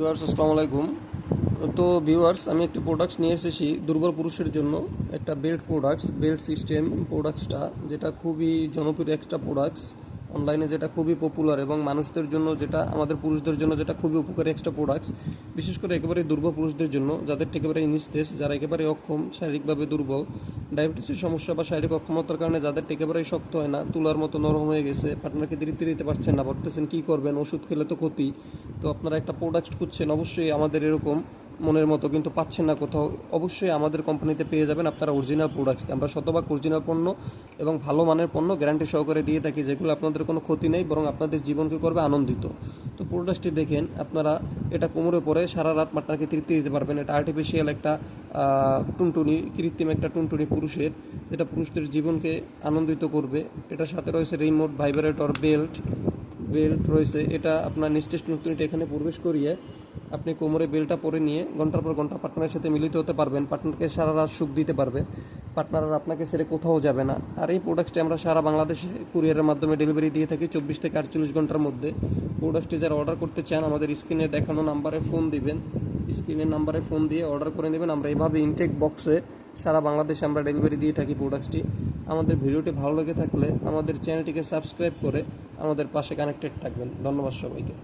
Viewers আসসালামু আলাইকুম। তো ভিউয়ার্স আমি একটি প্রোডাক্টস নিয়ে এসেছি দুর্বল পুরুষের জন্য। একটা বেল্ট প্রোডাক্টস বেল্ট সিস্টেম প্রোডাক্টসটা যেটা খুবই জনপ্রিয় একটা প্রোডাক্টস অনলাইনে যেটা খুবই পপুলার এবং মানুষদের জন্য যেটা, আমাদের পুরুষদের জন্য যেটা খুবই উপকারী একটা প্রোডাক্টস বিশেষ করে একেবারে দুর্বল পুরুষদের জন্য, যাদের একেবারে ইনিস্তেস যারা একেবারে অক্ষম, শারীরিকভাবে দুর্বল, ডায়াবেটিসের সমস্যা বা শারীরিক অক্ষমতার কারণে যাদের একেবারেই শক্ত হয় না, তুলার মতো নরম হয়ে গেছে পার্টনারকে তৃপ্তি দিতে পারছেন না, ভাবতেছেন কী করবেন, ওষুধ খেলে তো ক্ষতি, তো আপনারা একটা প্রোডাক্ট খুঁজছেন, অবশ্যই আমাদের এরকম মনের মতো কিন্তু পাচ্ছেন না কোথাও, অবশ্যই আমাদের কোম্পানিতে পেয়ে যাবেন আপনারা অরিজিনাল প্রোডাক্টস আমরা শতভাগ অরিজিনাল পণ্য এবং ভালো মানের পণ্য গ্যারান্টি সহকারে দিয়ে থাকি, যেগুলো আপনাদের কোনো ক্ষতি নেই, বরং আপনাদের জীবনকে করবে আনন্দিত। তো প্রোডাক্টটি দেখেন, আপনারা এটা কোমরে পরে সারা রাত পার্টনারকে তৃপ্তি দিতে পারবেন। এটা আর্টিফিশিয়াল একটা টুনটুনি, কৃত্রিম একটা টুনটুনি পুরুষের, যেটা পুরুষদের জীবনকে আনন্দিত করবে। এটার সাথে রয়েছে রিমোট ভাইব্রেটর বেল্ট বেল্ট রয়েছে, এটা আপনার নিস্টেজ টুনটুনিটা এখানে প্রবেশ করিয়ে আপনি কোমরে বেলটা পরে নিয়ে ঘণ্টার পর ঘণ্টা পার্টনারের সাথে মিলিত হতে পারবেন, পার্টনারকে সারা রাত সুখ দিতে পারবে। পার্টনার আপনাকে ছেড়ে কোথাও যাবে না। আর এই প্রোডাক্টটি আমরা সারা বাংলাদেশে কুরিয়ারের মাধ্যমে ডেলিভারি দিয়ে থাকি চব্বিশ থেকে আটচল্লিশ ঘণ্টার মধ্যে। প্রোডাক্টটি যারা অর্ডার করতে চান, আমাদের স্ক্রিনে দেখানো নাম্বারে ফোন দিবেন। স্ক্রিনের নাম্বারে ফোন দিয়ে অর্ডার করে নেবেন। আমরা এভাবে ইনটেক বক্সে সারা বাংলাদেশে আমরা ডেলিভারি দিয়ে থাকি প্রোডাক্টসটি আমাদের ভিডিওটি ভালো লেগে থাকলে আমাদের চ্যানেলটিকে সাবস্ক্রাইব করে আমাদের পাশে কানেক্টেড থাকবেন। ধন্যবাদ সবাইকে।